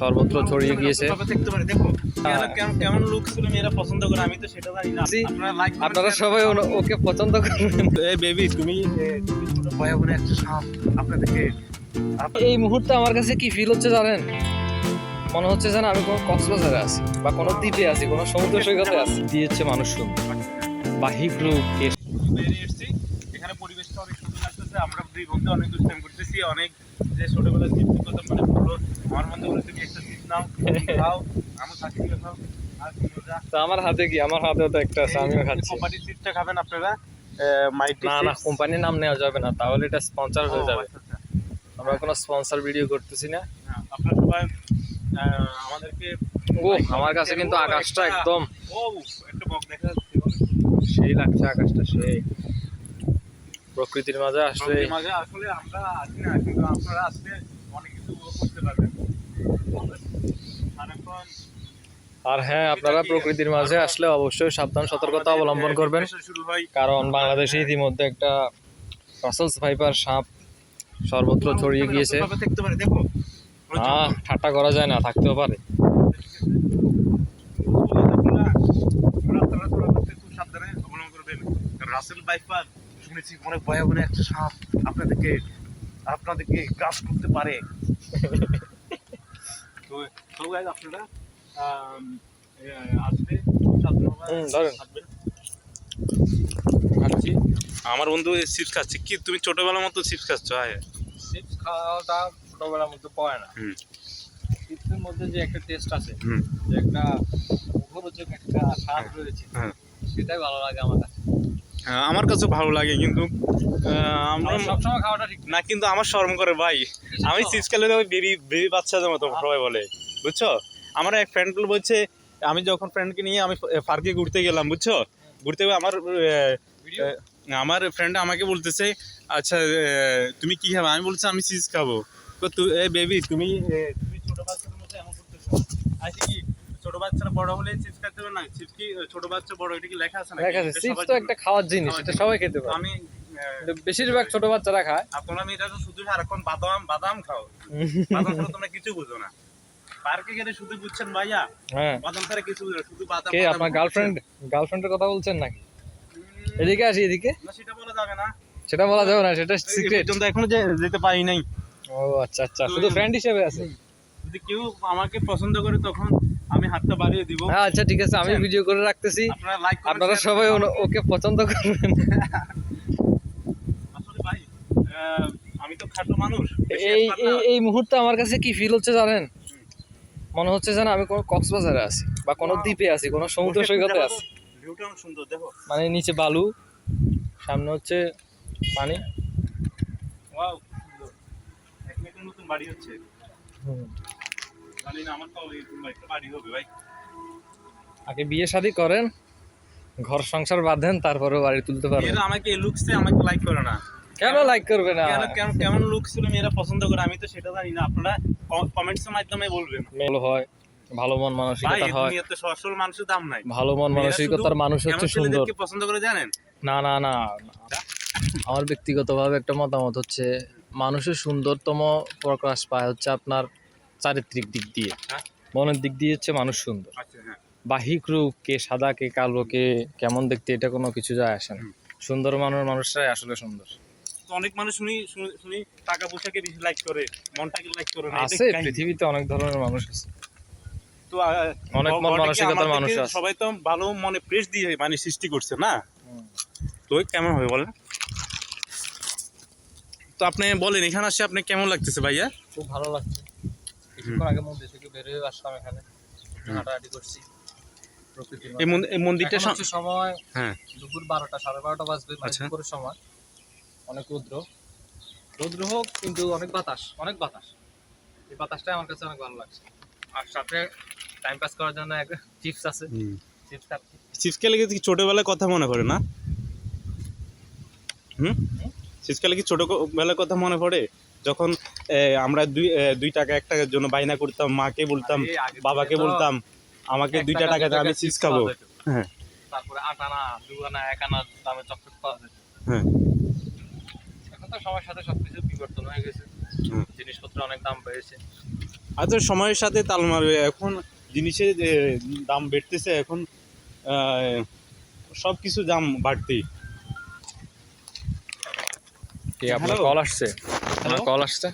সর্বত্র ছড়িয়ে গিয়েছে। দেখতে পারি। দেখো হ্যাঁ। কেমন কেমন লুক ছিল মেয়েরা পছন্দ করে আমি তো সেটা জানি না। আপনারা সবাই ওকে পছন্দ করবেন। এই বেবি তুমি বোনের একটা সাপ আপনাদেরকে এই মুহূর্তে আমার কাছে কি ফিল হচ্ছে জানেন? মনে হচ্ছে যেন আমি কোনো কক্সবাজারে আছি বা কোনো দ্বীপে আছি কোনো সমুদ্র সৈকতে আছি। দিয়েছে মানুষ বাহিক রূপ কে বেরিয়ে এসেছি। এখানে পরিবেশটা অনেক সুন্দর লাগতেছে। আমরা দুই বন্ধু অনেক দুষ্টাইম করতেছি। অনেক যে ছোটবেলার স্মৃতির কথা মনে আমার তো হাতে কি? আমার হাতেও তো একটা আছে আমিও খাচ্ছি। কোম্পানির সিটটা খাবেন আপনারা না না কোম্পানির নাম নেওয়া যাবে না তাহলে এটা স্পন্সর হয়ে যাবে। আমরা কোনো স্পন্সর ভিডিও করতেছি না। আপনারা সবাই আমাদেরকে ও আমার কাছে কিন্তু আকাশটা একদম ও একটা বক দেখা যাচ্ছে সেই লাগছে আকাশটা সেই। প্রকৃতির মাঝে আসলে মাঝে আসলে আমরা আছি না কিন্তু আপনারা আসলে অনেক কিছু উপভোগ করতে পারবেন আর এখন আর হ্যাঁ আপনারা প্রকৃতির মাঝে আসলে অবশ্যই সাবধান সতর্কতা অবলম্বন করবেন। হয় কারণ বাংলাদেশে ইতিমধ্যে একটা রাসেলস ভাইপার সাপ সর্বত্র ছড়িয়ে গিয়েছে। আহ ঠাট্টা করা যায় না থাকতেও পারে। রাসেল শুনেছি অনেক ভয়াবহ একটা সাপ আপনাদেরকে আপনাদেরকে গ্রাস করতে পারে। তো আপনারা খাচ্ছি। আমার বন্ধু চিপস খাচ্ছে। কি তুমি ছোটবেলার মতো চিপস খাচ্ছ? আয় চিপস খাওয়াটা ছোটবেলার মধ্যে পড়ে না। চিপসের মধ্যে যে একটা টেস্ট আছে যে একটা মুখরোচক একটা স্বাদ রয়েছে হ্যাঁ। সেটাই ভালো লাগে আমার কাছে। হ্যাঁ, আমার কাছে ভালো লাগে কিন্তু আমরা সবসময় খাওয়াটা ঠিক না। কিন্তু আমার শরম করে ভাই। আমি চিপস খেলে বেবি বেবি বাচ্চাদের মতো সবাই বলে। বুঝছ? আমার এক ফ্রেন্ড বলছে আমি যখন ফ্রেন্ডকে নিয়ে আমি পার্কে ঘুরতে গেলাম বুঝছ? ঘুরতে আমার আমার ফ্রেন্ড আমাকে বলতেছে আচ্ছা তুমি কি খাবে? আমি বলছি আমি চিজ খাব। তো তু বেবি তুমি তুমি ছোট বাচ্চাদের মতো এমন করতেছো। আচ্ছা কি ছোট বাচ্চারা বড় হলে চিপস খাতে হবে না? চিপস কি ছোট বাচ্চা বড় এটা কি লেখা আছে না দেখা যাচ্ছে চিপস তো একটা খাওয়ার জিনিস এটা সবাই খেতে পারে। আমি বেশিরভাগ ছোট বাচ্চারা খায়। আপনারা মেয়েটা তো শুধু সারাক্ষণ বাদাম বাদাম খাও। বাদাম ছাড়া তোমরা কিছু বুঝো না। পার্কে গেলে শুধু বুঝছেন ভাইয়া? হ্যাঁ। বাদাম ছাড়া কিছু শুধু বাদাম কে আপনার গার্লফ্রেন্ড গার্লফ্রেন্ডের কথা বলছেন নাকি? এদিকে আসি এদিকে। না সেটা বলা যাবে না। সেটা বলা যাবে না সেটা সিক্রেট এখনও যেতে পারি নাই। ও আচ্ছা আচ্ছা। শুধু ফ্রেন্ড হিসেবে আছে? যদি কেউ আমাকে পছন্দ করে তখন আমি হাতটা বাড়িয়ে দিব। হ্যাঁ আচ্ছা ঠিক আছে আমি ভিডিও করে রাখতেছি। আপনারা সবাই ওকে পছন্দ করবেন। আসলে ভাই আমি তো খাটো মানুষ। এই এই এই মুহূর্তে আমার কাছে কি ফিল হচ্ছে জানেন? মনে হচ্ছে যেন আমি কোনো কক্সবাজারে আছি বা কোনো দ্বীপে আছি কোনো সমুদ্র সৈকতে আছি। মানে নিচে বালু সামনে হচ্ছে পানি। ওয়াও সুন্দর। এখানে একটা নতুন বাড়ি হচ্ছে। আমার তো বাড়ি হবে ভাই। আগে বিয়ে শাদী করেন ঘর সংসার বাঁধেন তারপরে বাড়ি তুলতে পারবেন। আমাকে লুকসে আমাকে লাইক করে না। কেন লাইক করবে না? কেন কেমন কেমন লুক ছিল মেয়েরা পছন্দ করে? আমি তো সেটা জানি না আপনারা কমেন্টস এর মাধ্যমে বলবেন। ভালো হয় ভালো মন এই হয়। দুনিয়াতে মানুষের দাম নাই। ভালো মন মানসিকতার মানুষ হচ্ছে সুন্দর। পছন্দ করে জানেন? না না না না। আমার ব্যক্তিগতভাবে একটা মতামত হচ্ছে মানুষের সুন্দরতম প্রকাশ পায় হচ্ছে আপনার চারিত্রিক দিক দিয়ে। হ্যাঁ। মনের দিক দিয়ে হচ্ছে মানুষ সুন্দর। আচ্ছা হ্যাঁ। বাহিক রূপ কে সাদা কে কালো কে কেমন দেখতে এটা কোনো কিছু যায় আসে না। সুন্দর মানুষ মানুষরাই আসলে সুন্দর। তো অনেক মানুষ শুনি শুনি- টাকা পয়সাকে বেশি লাইক করে মনটাকে লাইক করে না আছে পৃথিবীতে অনেক ধরনের মানুষ আছে। তো অনেক মন মানসিকতার মানুষ আছে। সবাই তো ভালো মনে প্রেস দিয়ে মানে সৃষ্টি করছে না? তো কেমন হবে বলেন? তো আপনি বলেন এখানে আসে আপনি কেমন লাগতেছে ভাইয়া? খুব ভালো লাগছে। কিছুক্ষণ আগে মন্দির থেকে বের হয়ে আসলাম এখানে। হাঁটাহাঁটি করছি। এই মন্দিরটা সময় হ্যাঁ। দুপুর বারোটা সাড়ে বারোটা বাজবে মানে আচ্ছা। দুপুরের সময়। অনেক রৌদ্র। রৌদ্র হোক কিন্তু অনেক বাতাস অনেক বাতাস। এই বাতাসটাই আমার কাছে অনেক ভালো লাগছে। আর সাথে টাইম পাস করার জন্য এক চিপস আছে। চিপস খাচ্ছি চিপস খেলে কি ছোটবেলার কথা মনে পড়ে না? হুম? খেলে কি ছোটবেলার কথা মনে পড়ে? যখন আমরা দুই দুই টাকা এক টাকার জন্য বাইনা করতাম মাকে বলতাম বাবাকে বলতাম আমাকে দুইটা টাকা, টাকাতে দু আমি টাকা চিপস খাব। হ্যাঁ। তারপরে আট আনা দু আনা এক আনা দামে চকলেট পাওয়া যেত। হ্যাঁ। সময়ের সাথে সবকিছু বিবর্তন হয়ে গেছে। জিনিসপত্র অনেক দাম বেড়েছে। আচ্ছা সময়ের সাথে তাল মারবে। এখন জিনিসের দাম বেড়তেছে এখন সব কিছু দাম বাড়তি আপনার কল আসছে? আপনার কল আসছে?